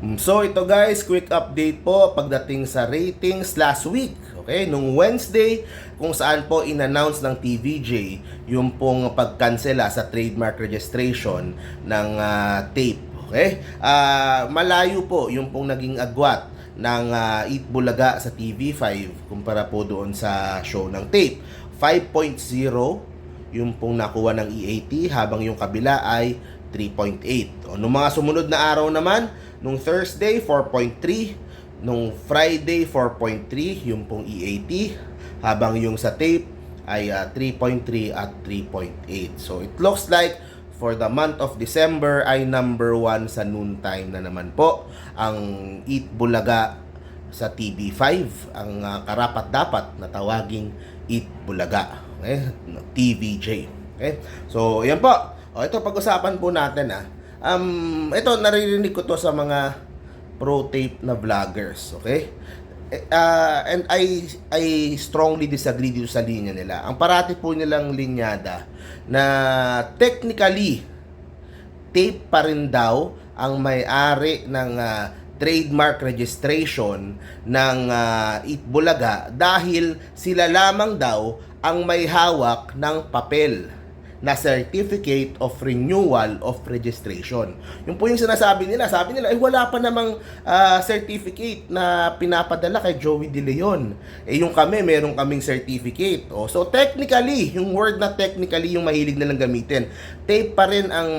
Mm, So ito guys, quick update po pagdating sa ratings last week. Okay, nung Wednesday kung saan po in-announce ng TVJ yung pong pagkansela sa trademark registration ng ah, tape. Okay? Ah, malayo po yung pong naging agwat ng ah, Eat Bulaga sa TV5 kumpara po doon sa show ng tape. 5.0 yung pong nakuha ng EAT habang yung kabila ay 3.8. O, nung mga sumunod na araw naman, nung Thursday 4.3, nung Friday 4.3 yung pong EAT habang yung sa tape ay ah, 3.3 at 3.8. So it looks like for the month of December ay number 1 sa noontime na naman po. Ang Eat Bulaga sa TV5 ang ah, karapat dapat na tawaging Eat Bulaga. Okay? TVJ okay? so yan po. O, ito pag-usapan po natin ah um, ito naririnig ko to sa mga pro tape na vloggers okay ah, and I I strongly disagree dito sa linya nila. Ang parati po nilang linyada na technically tape pa rin daw ang may-ari ng ah, trademark registration ng uh, Itbulaga dahil sila lamang daw ang may hawak ng papel na Certificate of Renewal of Registration. Yung po yung sinasabi nila. Sabi nila, eh wala pa namang ah, certificate na pinapadala kay Joey De Leon. Eh yung kami, meron kaming certificate. Oh, so technically, yung word na technically yung mahilig nilang gamitin. Tape pa rin ang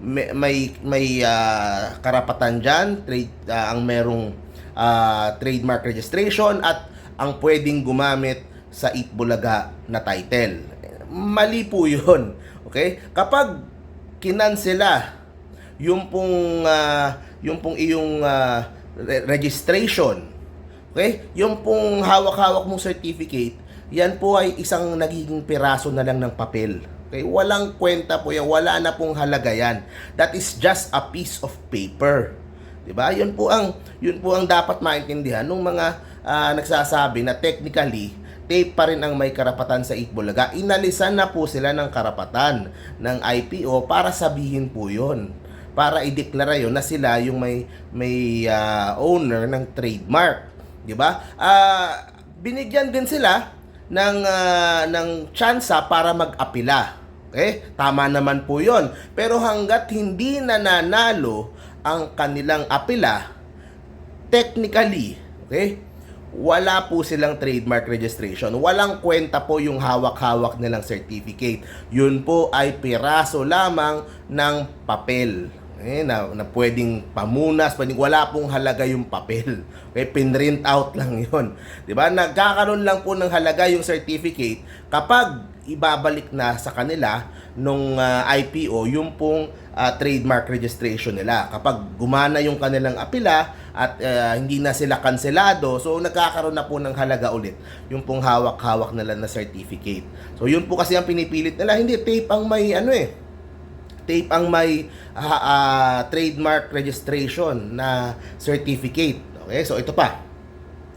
may may, may ah, karapatan diyan, trade ah, ang merong ah, trademark registration at ang pwedeng gumamit sa Itbulaga na title mali po yun. Okay? Kapag kinansela yung pong ah, yung pong iyong re- registration, okay? Yung pong hawak-hawak mong certificate, yan po ay isang nagiging piraso na lang ng papel. Okay? Walang kwenta po yan, wala na pong halaga yan. That is just a piece of paper. 'Di ba? Yun po ang yun po ang dapat maintindihan ng mga ah, nagsasabi na technically tape pa rin ang may karapatan sa Itbulaga. Inalisan na po sila ng karapatan ng IPO para sabihin po yon para ideklara yon na sila yung may may ah, owner ng trademark, 'di ba? Ah, binigyan din sila ng ah, ng tsansa para mag-apila. Okay? Tama naman po 'yon. Pero hangga't hindi nananalo ang kanilang apila, technically, okay? Wala po silang trademark registration. Walang kwenta po yung hawak-hawak nilang certificate. Yun po ay piraso lamang ng papel. Eh, na, na pwedeng pamunas, pwedeng wala pong halaga yung papel. Okay, pinrint out lang yun. 'Di ba? Nagkakaroon lang po ng halaga yung certificate kapag ibabalik na sa kanila nung ah, IPO yung pong ah, trademark registration nila. Kapag gumana yung kanilang apila at ah, hindi na sila kanselado, so nagkakaroon na po ng halaga ulit yung pong hawak-hawak nila na certificate. So yun po kasi ang pinipilit nila, hindi tape ang may ano eh, tape ang may ah, ah, trademark registration na certificate. Okay, so ito pa.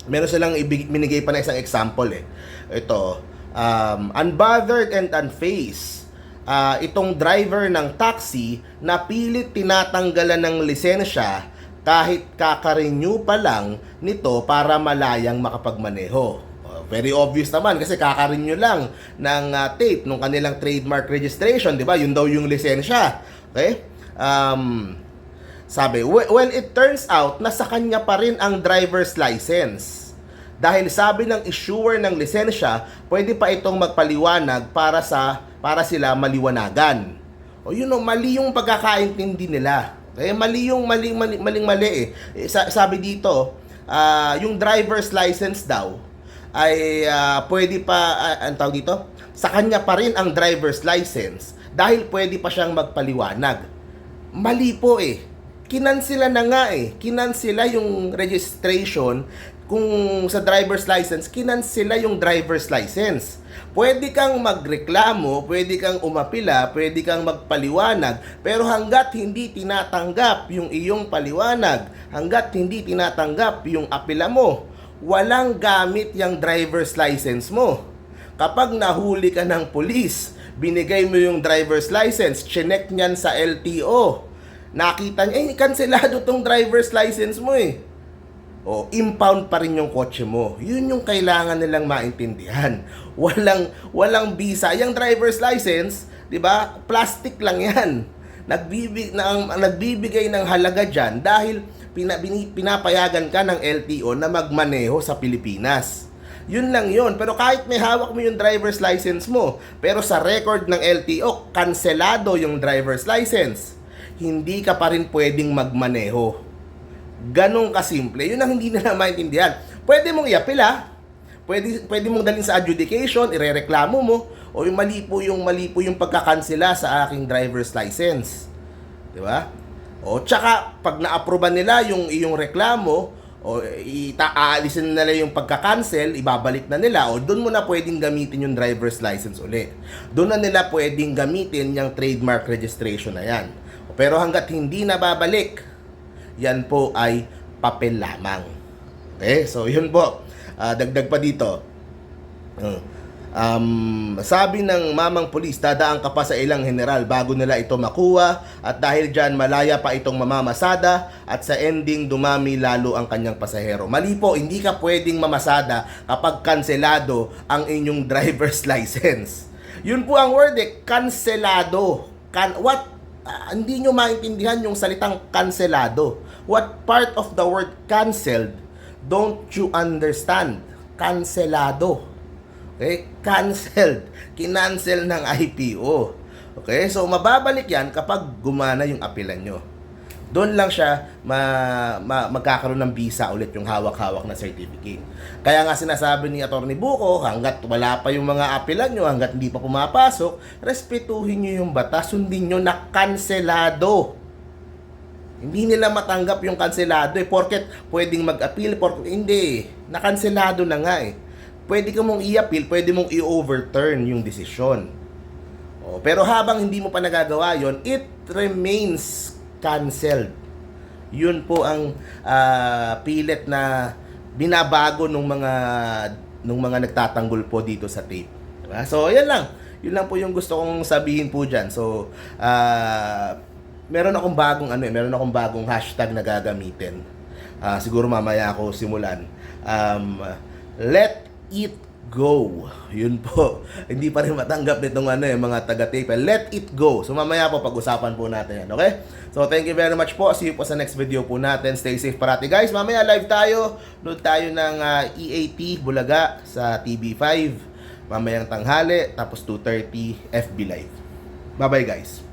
Meron silang ibig, binigay pa na isang example eh. Ito, um, unbothered and unfazed. Ah, itong driver ng taxi na pilit tinatanggalan ng lisensya kahit kaka-renew pa lang nito para malayang makapagmaneho. Very obvious naman kasi kaka-renew lang ng ah, tape nung kanilang trademark registration, 'di ba? Yun daw yung lisensya. Okay? Um, sabi, "We- well, it turns out na sa kanya pa rin ang driver's license. Dahil sabi ng issuer ng lisensya, pwede pa itong magpaliwanag para sa para sila maliwanagan. O yun know, mali yung pagkakaintindi nila. Eh, mali yung mali, mali, maling mali eh. Eh, sa- sabi dito, ah, yung driver's license daw ay ah, pwede pa, uh, ang tawag dito? Sa kanya pa rin ang driver's license dahil pwede pa siyang magpaliwanag. Mali po eh. Kinansila na nga eh. Kinansila yung registration kung sa driver's license, kinansila yung driver's license. Pwede kang magreklamo, pwede kang umapila, pwede kang magpaliwanag, pero hanggat hindi tinatanggap yung iyong paliwanag, hanggat hindi tinatanggap yung apila mo, walang gamit yung driver's license mo. Kapag nahuli ka ng pulis, binigay mo yung driver's license, chinek niyan sa LTO, nakita niya, eh, kanselado tong driver's license mo eh. O, impound pa rin yung kotse mo. Yun yung kailangan nilang maintindihan. Walang, walang visa. Yung driver's license, di ba, plastic lang yan. Nagbibig, na, ang, nagbibigay ng halaga dyan dahil pina, pinapayagan ka ng LTO na magmaneho sa Pilipinas. Yun lang yun. Pero kahit may hawak mo yung driver's license mo, pero sa record ng LTO, kanselado yung driver's license, hindi ka pa rin pwedeng magmaneho. Ganong kasimple. Yun ang hindi nila maintindihan. Pwede mong iapila. Pwede, pwede mong dalhin sa adjudication, irereklamo mo, o yung mali po yung mali po yung pagkakansela sa aking driver's license. Di ba? O tsaka pag na-aproban nila yung iyong reklamo, o itaalisin nila yung pagka-cancel, ibabalik na nila, o doon mo na pwedeng gamitin yung driver's license ulit. Doon na nila pwedeng gamitin yung trademark registration na yan. Pero hanggat hindi na babalik, yan po ay papel lamang. Okay, so yun po. Ah, dagdag pa dito. Uh, Um, sabi ng mamang pulis, dadaan ka pa sa ilang general bago nila ito makuha at dahil dyan malaya pa itong mamamasada at sa ending dumami lalo ang kanyang pasahero. Mali po, hindi ka pwedeng mamasada kapag kanselado ang inyong driver's license. Yun po ang word eh, kanselado. Kan what ah, hindi nyo maintindihan yung salitang kanselado. What part of the word canceled don't you understand? Kanselado. Okay? Canceled. Kinancel ng IPO. Okay? So, mababalik yan kapag gumana yung apilan nyo. Doon lang siya ma, ma, magkakaroon ng visa ulit yung hawak-hawak na certificate. Kaya nga sinasabi ni Atty. Buko, hanggat wala pa yung mga apilan nyo, hanggat hindi pa pumapasok, respetuhin nyo yung batas, sundin nyo na kanselado. Hindi nila matanggap yung kanselado eh, porket pwedeng mag-appeal, porket hindi, nakanselado na nga eh pwede ka mong i-appeal, pwede mong i-overturn yung desisyon. Oh, pero habang hindi mo pa nagagawa yon, it remains cancelled. Yun po ang ah, pilit na binabago ng mga nung mga nagtatanggol po dito sa tape. Diba? So, yan lang. Yun lang po yung gusto kong sabihin po dyan. So, ah, meron akong bagong ano eh, meron akong bagong hashtag na gagamitin. Ah, siguro mamaya ako simulan. Um, let it go. Yun po. Hindi pa rin matanggap nitong ano eh, mga taga-tape. Let it go. So mamaya po pag-usapan po natin yan. Okay? So thank you very much po. See you po sa next video po natin. Stay safe parati guys. Mamaya live tayo. Load tayo ng ah, EAP Bulaga sa TV5. Mamayang tanghali. Tapos 2.30 FB Live. Bye bye guys.